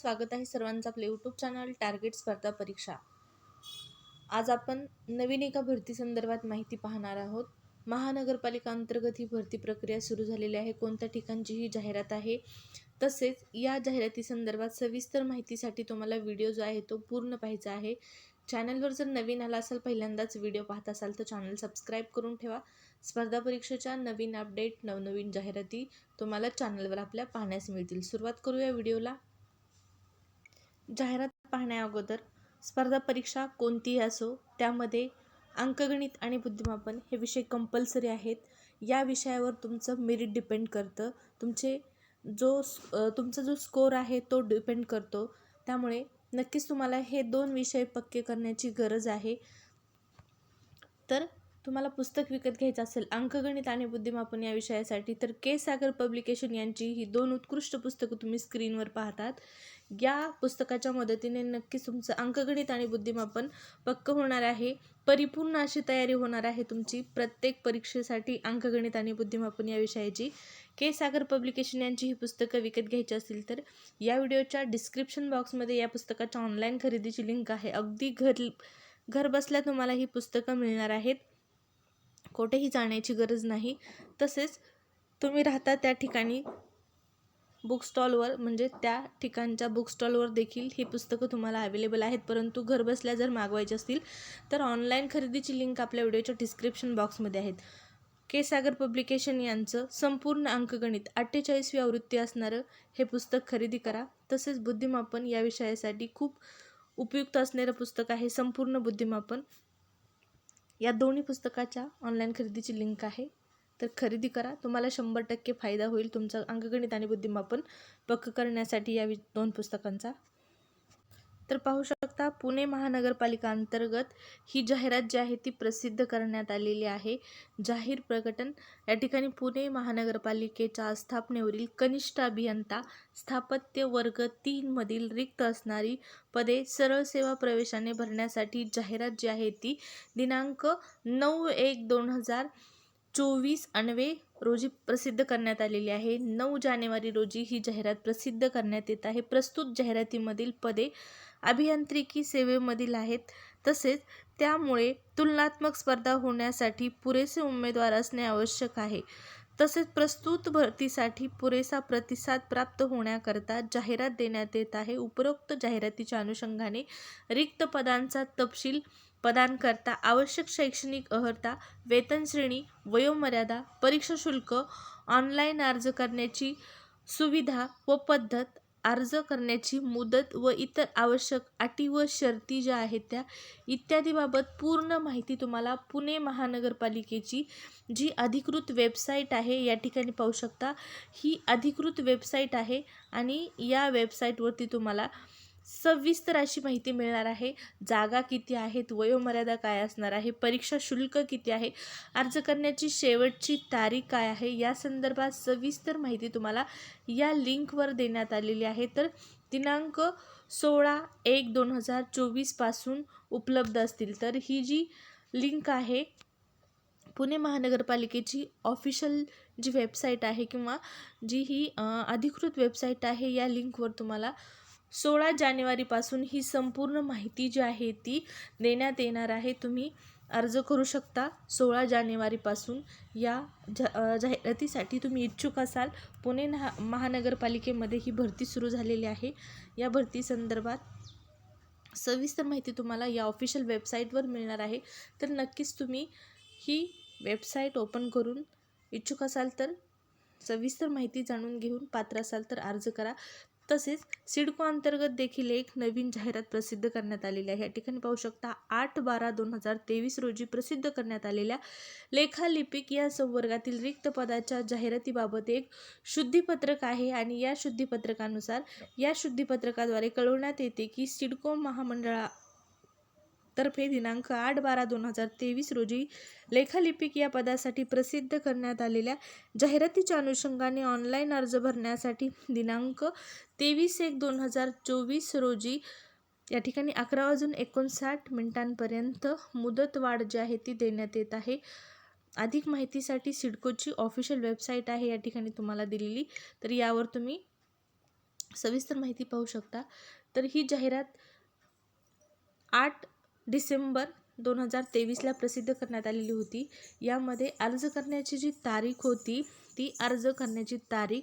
स्वागत आहे सर्वांचं आपले यूट्यूब चॅनल टार्गेट स्पर्धा परीक्षा. आज आपण नवीन एका भरती संदर्भात माहिती पाहणार आहोत. महानगरपालिका अंतर्गत ही भरती प्रक्रिया सुरू झालेली आहे. कोणत्या ठिकाणची ही जाहिरात आहे? तसेच या जाहिराती संदर्भात सविस्तर माहितीसाठी तुम्हाला व्हिडिओ जो आहे तो पूर्ण पाहायचा आहे. चॅनलवर जर नवीन आला असाल पहिल्यांदाच व्हिडिओ पाहत असाल तर चॅनल सबस्क्राईब करून ठेवा. स्पर्धा परीक्षेच्या नवीन अपडेट नवनवीन जाहिराती तुम्हाला चॅनलवर आपल्या पाहण्यास मिळतील. सुरुवात करूया व्हिडिओला जाहिरात पाहण्याअगोदर स्पर्धा परीक्षा कोणतीही असो त्यामध्ये अंकगणित आणि बुद्धिमापन हे विषय कंपल्सरी आहेत. या विषयावर तुमचं मेरिट डिपेंड करतं. तुमचे जो तुमचा जो स्कोर आहे तो डिपेंड करतो. त्यामुळे नक्कीच तुम्हाला हे दोन विषय पक्के करण्याची गरज आहे. तर तुम्हाला पुस्तक विकत घ्यायचं असेल अंकगणित आणि बुद्धिमापन या विषयासाठी तर के सागर पब्लिकेशन यांची ही दोन उत्कृष्ट पुस्तकं तुम्ही स्क्रीनवर पाहतात. या पुस्तकाच्या मदतीने नक्कीच तुमचं अंकगणित आणि बुद्धिमापन पक्क होणार आहे. परिपूर्ण अशी तयारी होणार आहे तुमची प्रत्येक परीक्षेसाठी अंकगणित आणि बुद्धिमापन या विषयाची. के सागर पब्लिकेशन यांची ही पुस्तकं विकत घ्यायची असतील तर या व्हिडिओच्या डिस्क्रिप्शन बॉक्समध्ये या पुस्तकाच्या ऑनलाईन खरेदीची लिंक आहे. अगदी घर घर बसल्या तुम्हाला ही पुस्तकं मिळणार आहेत. कुठेही जाण्याची गरज नाही. तसेच तुम्ही राहता त्या ठिकाणी बुक स्टॉलवर म्हणजे त्या ठिकाणच्या बुक स्टॉलवर देखील ही पुस्तकं तुम्हाला अवेलेबल आहेत. परंतु घरबसल्या जर मागवायची असतील तर ऑनलाईन खरेदीची लिंक आपल्या व्हिडिओच्या डिस्क्रिप्शन बॉक्समध्ये आहेत. के सागर पब्लिकेशन यांचं संपूर्ण अंकगणित अठ्ठेचाळीसवी आवृत्ती असणारं हे पुस्तक खरेदी करा. तसेच बुद्धिमापन या विषयासाठी खूप उपयुक्त असणारं पुस्तक आहे संपूर्ण बुद्धिमापन. या दोन्ही पुस्तकाच्या ऑनलाईन खरेदीची लिंक आहे. तर खरेदी करा. तुम्हाला शंभर टक्के फायदा होईल. तुमचं अंकगणित आणि बुद्धिमापन पक्क करण्यासाठी या वि दोन पुस्तकांचा तर पाहू शकता पुणे महानगरपालिका अंतर्गत ही जाहिरात जी आहे ती प्रसिद्ध करण्यात आलेली आहे. जाहीर प्रकटन या ठिकाणी पुणे महानगरपालिकेच्या स्थापनेवरील कनिष्ठ अभियंता स्थापत्य वर्ग तीनमधील रिक्त असणारी पदे सरळ सेवा प्रवेशाने भरण्यासाठी जाहिरात जी आहे ती दिनांक नऊ एक दोन हजार चोवीस अनवे रोजी प्रसिद्ध करण्यात आलेली आहे. नऊ जानेवारी रोजी ही जाहिरात प्रसिद्ध करण्यात येत आहे. प्रस्तुत जाहिरातीमधील पदे अभियांत्रिकी सेवेमधील आहेत. तसेच त्यामुळे तुलनात्मक स्पर्धा होण्यासाठी पुरेसे उमेदवार असणे आवश्यक आहे. तसेच प्रस्तुत भरतीसाठी पुरेसा प्रतिसाद प्राप्त होण्याकरता जाहिरात देण्यात येत आहे. उपरोक्त जाहिरातीच्या अनुषंगाने रिक्त पदांचा तपशील करता आवश्यक शैक्षणिक अर्हता वेतन श्रेणी वयोमर्यादा परीक्षा शुल्क ऑनलाईन अर्ज करण्याची सुविधा व पद्धत अर्ज करण्याची मुदत व इतर आवश्यक अटी व शर्ती ज्या आहेत त्या इत्यादीबाबत पूर्ण माहिती तुम्हाला पुणे महानगरपालिकेची जी अधिकृत वेबसाईट आहे या ठिकाणी पाहू शकता. ही अधिकृत वेबसाईट आहे आणि या वेबसाईटवरती तुम्हाला सविस्तर अशी माहिती मिळणार आहे. जागा किती आहेत? वयोमर्यादा काय असणार आहे? परीक्षा शुल्क किती आहे? अर्ज करण्याची शेवटची तारीख काय आहे? या संदर्भात सविस्तर माहिती तुम्हाला या लिंकवर देण्यात आलेली आहे. तर दिनांक सोळा एक दोन हजार चोवीसपासून उपलब्ध असतील. तर ही जी लिंक आहे पुणे महानगरपालिकेची ऑफिशियल जी वेबसाईट आहे किंवा जी ही अधिकृत वेबसाईट आहे या लिंकवर तुम्हाला सोळा जानेवारीपासून ही संपूर्ण माहिती जी आहे ती देण्यात येणार आहे. तुम्ही अर्ज करू शकता सोळा जानेवारीपासून. या ज जाहिरातीसाठी तुम्ही इच्छुक असाल पुणे नहा महानगरपालिकेमध्ये ही भरती सुरू झालेली आहे. या भरती संदर्भात सविस्तर माहिती तुम्हाला या ऑफिशियल वेबसाईटवर मिळणार आहे. तर नक्कीच तुम्ही ही वेबसाईट ओपन करून इच्छुक असाल तर सविस्तर माहिती जाणून घेऊन पात्र असाल तर अर्ज करा. तसेच सिडको अंतर्गत देखील एक नवीन जाहिरात प्रसिद्ध करण्यात आलेली आहे. या ठिकाणी पाहू शकता आठ बारा दोन हजार तेवीस रोजी प्रसिद्ध करण्यात आलेल्या लेखालिपिक या संवर्गातील रिक्त पदाच्या जाहिरातीबाबत एक शुद्धीपत्रक आहे आणि या शुद्धीपत्रकानुसार या शुद्धीपत्रकाद्वारे कळवण्यात येते की सिडको महामंडळा तर्फे दिनांक आठ बारा दोन हजार तेवीस रोजी लेखालिपिक या पदासाठी प्रसिद्ध करण्यात आलेल्या जाहिरातीच्या अनुषंगाने ऑनलाईन अर्ज भरण्यासाठी दिनांक तेवीस एक दोन हजार चोवीस रोजी या ठिकाणी अकरा वाजून एकोणसाठ मिनिटांपर्यंत मुदतवाढ जी आहे ती देण्यात येत आहे. अधिक माहितीसाठी सिडकोची ऑफिशियल वेबसाईट आहे या ठिकाणी तुम्हाला दिलेली. तर यावर तुम्ही सविस्तर माहिती पाहू शकता. तर ही जाहिरात आठ डिसेंबर दोन हजार तेवीसला प्रसिद्ध करण्यात आलेली होती. यामध्ये अर्ज करण्याची जी तारीख होती ती अर्ज करण्याची तारीख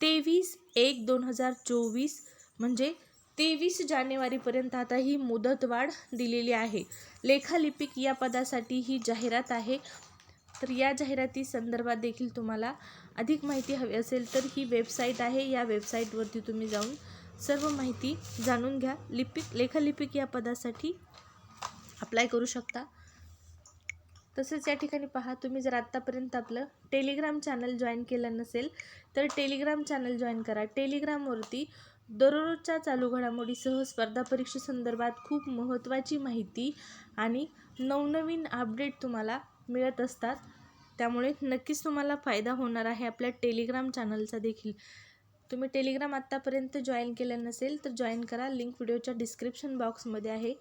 तेवीस एक दोन हजार चोवीस म्हणजे तेवीस जानेवारीपर्यंत आता ही मुदतवाढ दिलेली आहे. लेखालिपिक या पदासाठी ही जाहिरात आहे. तर या जाहिराती संदर्भात देखील तुम्हाला अधिक माहिती हवी असेल तर ही वेबसाईट आहे. या वेबसाईटवरती तुम्ही जाऊन सर्व माहिती जाणून घ्या. लिपिक लेखालिपिक या पदासाठी अप्लाय करू शकता. तसेच या ठिकाणी पहा तुम्ही जर आत्तापर्यंत आपलं टेलिग्राम चॅनल जॉईन केलं नसेल तर टेलिग्राम चॅनल जॉईन करा. टेलिग्रामवरती दररोजच्या चालू घडामोडीसह स्पर्धा परीक्षेसंदर्भात खूप महत्त्वाची माहिती आणि नवनवीन अपडेट तुम्हाला मिळत असतात. त्यामुळे नक्कीच तुम्हाला फायदा होणार आहे आपल्या टेलिग्राम चॅनलचा देखील. तुम्ही टेलिग्राम आत्तापर्यंत जॉईन केलं नसेल तर जॉईन करा. लिंक व्हिडिओच्या डिस्क्रिप्शन बॉक्समध्ये आहे.